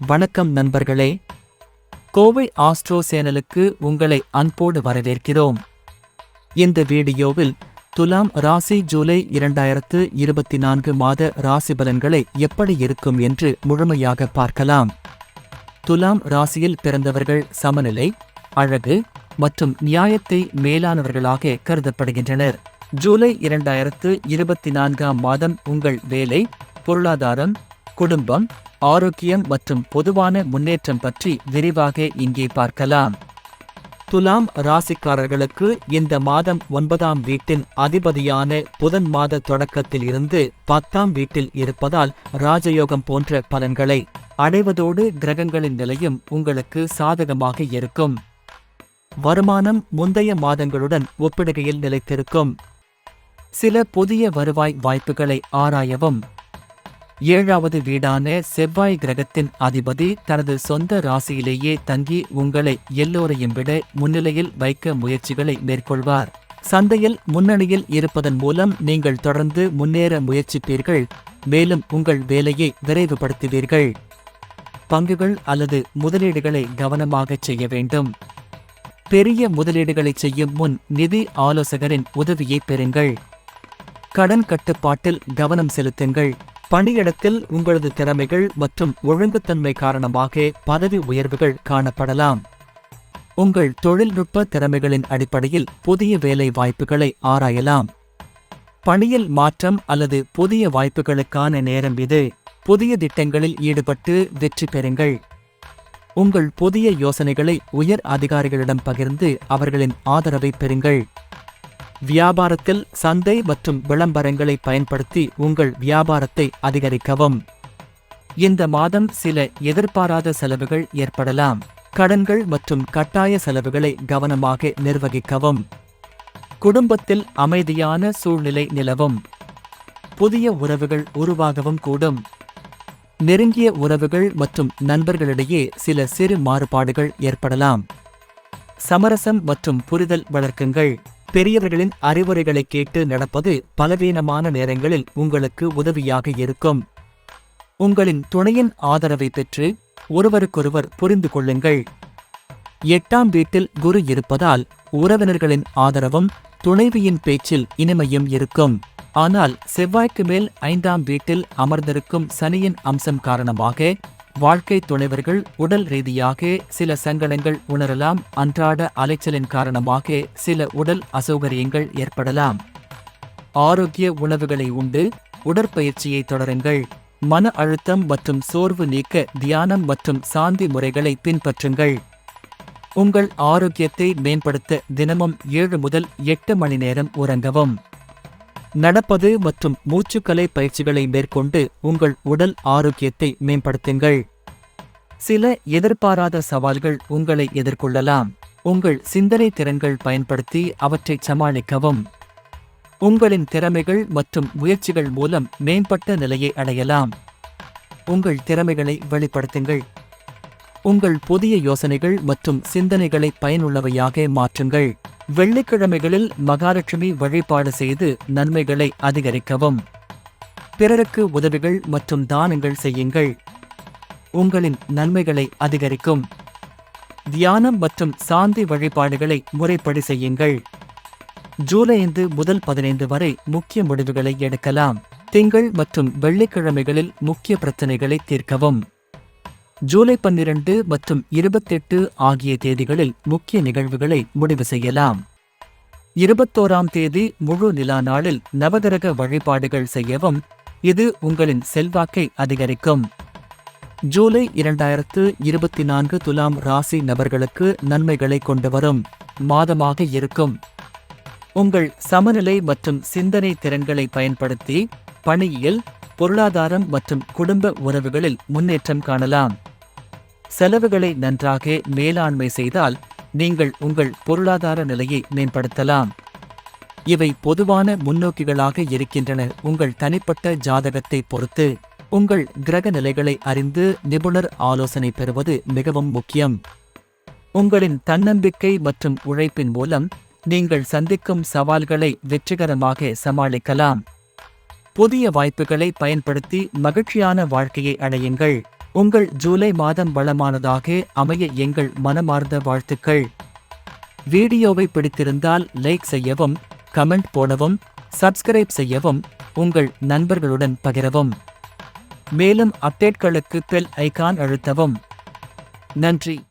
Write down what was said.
வணக்கம் நண்பர்களே. கோவை ஆஸ்ட்ரோ சேனலுக்கு உங்களை அன்போடு வரவேற்கிறோம். இந்த வீடியோவில் துலாம் ராசி ஜூலை இரண்டாயிரத்து இருபத்தி நான்கு மாத ராசி பலன்களை எப்படி இருக்கும் என்று முழுமையாக பார்க்கலாம். துலாம் ராசியில் பிறந்தவர்கள் சமநிலை அழகு மற்றும் நியாயத்தை மேலானவர்களாக கருதப்படுகின்றனர். ஜூலை இரண்டாயிரத்து இருபத்தி நான்காம் மாதம் உங்கள் வேலை பொருளாதாரம் குடும்பம் ஆரோக்கியம் மற்றும் பொதுவான முன்னேற்றம் பற்றி விரிவாக இங்கே பார்க்கலாம். துலாம் ராசிக்காரர்களுக்கு இந்த மாதம் ஒன்பதாம் வீட்டின் அதிபதியான புதன் மாத தொடக்கத்தில் இருந்து பத்தாம் வீட்டில் இருப்பதால் ராஜயோகம் போன்ற பலன்களை அடைவதோடு கிரகங்களின் நிலையும் உங்களுக்கு சாதகமாக இருக்கும். வருமானம் முந்தைய மாதங்களுடன் ஒப்பிடுகையில் நிலைத்திருக்கும். சில புதிய வருவாய் வாய்ப்புகளை ஆராயவும். ஏழாவது வீடான செவ்வாய் கிரகத்தின் அதிபதி தனது சொந்த ராசியிலேயே தங்கி உங்களை எல்லோரையும் விட முன்னிலையில் வைக்க முயற்சிகளை மேற்கொள்வார். சந்தையில் முன்னணியில் இருப்பதன் மூலம் நீங்கள் தொடர்ந்து முன்னேற முயற்சிப்பீர்கள். மேலும் உங்கள் வேலையை விரைவுபடுத்துவீர்கள். பங்குகள் அல்லது முதலீடுகளை கவனமாகச் செய்ய வேண்டும். பெரிய முதலீடுகளை செய்யும் முன் நிதி ஆலோசகரின் உதவியை பெறுங்கள். கடன் கட்டுப்பாட்டில் கவனம் செலுத்துங்கள். பணியிடத்தில் உங்களது திறமைகள் மற்றும் ஒழுங்குத்தன்மை காரணமாக பதவி உயர்வுகள் காணப்படலாம். உங்கள் தொழில்நுட்ப திறமைகளின் அடிப்படையில் புதிய வேலை வாய்ப்புகளை ஆராயலாம். பணியில் மாற்றம் அல்லது புதிய வாய்ப்புகளுக்கான நேரம் இது. புதிய திட்டங்களில் ஈடுபட்டு வெற்றி பெறுங்கள். உங்கள் புதிய யோசனைகளை உயர் அதிகாரிகளிடம் பகிர்ந்து அவர்களின் ஆதரவை பெறுங்கள். வியாபாரத்தில் சந்தை மற்றும் விளம்பரங்களை பயன்படுத்தி உங்கள் வியாபாரத்தை அதிகரிக்கவும். இந்த மாதம் சில எதிர்பாராத செலவுகள் ஏற்படலாம். கடன்கள் மற்றும் கட்டாய செலவுகளை கவனமாக நிர்வகிக்கவும். குடும்பத்தில் அமைதியான சூழ்நிலை நிலவும். புதிய உறவுகள் உருவாகவும் கூடும். நெருங்கிய உறவுகள் மற்றும் நண்பர்களிடையே சில சிறு மாறுபாடுகள் ஏற்படலாம். சமரசம் மற்றும் புரிதல் வளர்க்குங்கள். பெரியவர்களின் அறிவுரைகளை கேட்டு நடப்பது பலவீனமான நேரங்களில் உங்களுக்கு உதவியாக இருக்கும். உங்களின் துணையின் ஆதரவை பெற்று ஒருவருக்கொருவர் புரிந்து கொள்ளுங்கள். எட்டாம் வீட்டில் குரு இருப்பதால் உறவினர்களின் ஆதரவும் துணைவியின் பேச்சில் இனிமையும் இருக்கும். ஆனால் செவ்வாய்க்கு மேல் ஐந்தாம் வீட்டில் அமர்ந்திருக்கும் சனியின் அம்சம் காரணமாக வாழ்க்கை துணைவர்கள் உடல் ரீதியாக சில சங்கடங்கள் உணரலாம் அன்றாட அலைச்சலின் காரணமாக சில உடல் அசௌகரியங்கள் ஏற்படலாம். ஆரோக்கிய உணவுகளை உண்டு உடற்பயிற்சியை தொடருங்கள் மன அழுத்தம் மற்றும் சோர்வு நீக்க தியானம் மற்றும் சாந்தி முறைகளை பின்பற்றுங்கள். உங்கள் ஆரோக்கியத்தை மேம்படுத்த தினமும் ஏழு முதல் எட்டு மணி நேரம் உறங்கவும். நடப்பது மற்றும் மூச்சுக்கலை பயிற்சிகளை மேற்கொண்டு உங்கள் உடல் ஆரோக்கியத்தை மேம்படுத்துங்கள். சில எதிர்பாராத சவால்கள் உங்களை எதிர்கொள்ளலாம். உங்கள் சிந்தனை திறன்கள் பயன்படுத்தி அவற்றை சமாளிக்கவும். உங்களின் திறமைகள் மற்றும் முயற்சிகள் மூலம் மேம்பட்ட நிலையை அடையலாம். உங்கள் திறமைகளை வெளிப்படுத்துங்கள். உங்கள் புதிய யோசனைகள் மற்றும் சிந்தனைகளை பயனுள்ளவையாக மாற்றுங்கள். வெள்ளிக்கிழமைகளில் மகாலட்சுமி வழிபாடு செய்து நன்மைகளை அதிகரிக்கவும். பிறருக்கு உதவிகள் மற்றும் தானங்கள் செய்யுங்கள். உங்களின் நன்மைகளை அதிகரிக்கும். தியானம் மற்றும் சாந்தி வழிபாடுகளை முறைப்படி செய்யுங்கள். ஜூலை ஐந்து முதல் பதினைந்து வரை முக்கிய முடிவுகளை எடுக்கலாம். திங்கள் மற்றும் வெள்ளிக்கிழமைகளில் முக்கிய பிரச்சனைகளை தீர்க்கவும். ஜூலை பன்னிரண்டு மற்றும் இருபத்தெட்டு ஆகிய தேதிகளில் முக்கிய நிகழ்வுகளை முடிவு செய்யலாம். இருபத்தோராம் தேதி முழு நிலா நாளில் நவகிரக வழிபாடுகள் செய்யவும் இது உங்களின் செல்வாக்கை அதிகரிக்கும். ஜூலை இரண்டாயிரத்து இருபத்தி நான்கு துலாம் ராசி நபர்களுக்கு நன்மைகளை கொண்டு வரும் மாதமாக இருக்கும். உங்கள் சமநிலை மற்றும் சிந்தனை திறன்களை பயன்படுத்தி பணியில் பொருளாதாரம் மற்றும் குடும்ப உறவுகளில் முன்னேற்றம் காணலாம். செலவுகளை நன்றாக மேலாண்மை செய்தால் நீங்கள் உங்கள் பொருளாதார நிலையை மேம்படுத்தலாம். இவை பொதுவான முன்னோக்கிகளாக இருக்கின்றன. உங்கள் தனிப்பட்ட ஜாதகத்தை பொறுத்து உங்கள் கிரக நிலைகளை அறிந்து நிபுணர் ஆலோசனை பெறுவது மிகவும் முக்கியம். உங்களின் தன்னம்பிக்கை மற்றும் உழைப்பின் மூலம் நீங்கள் சந்திக்கும் சவால்களை வெற்றிகரமாக சமாளிக்கலாம். புதிய வாய்ப்புகளை பயன்படுத்தி மகிழ்ச்சியான வாழ்க்கையை அடையுங்கள். உங்கள் ஜூலை மாதம் வளமானதாக அமைய எங்கள் மனமார்ந்த வாழ்த்துக்கள். வீடியோவை பிடித்திருந்தால் லைக் செய்யவும் கமெண்ட் போடவும் சப்ஸ்கிரைப் செய்யவும் உங்கள் நண்பர்களுடன் பகிரவும். மேலும் அப்டேட்களுக்கு பெல் ஐகான் அழுத்தவும். நன்றி.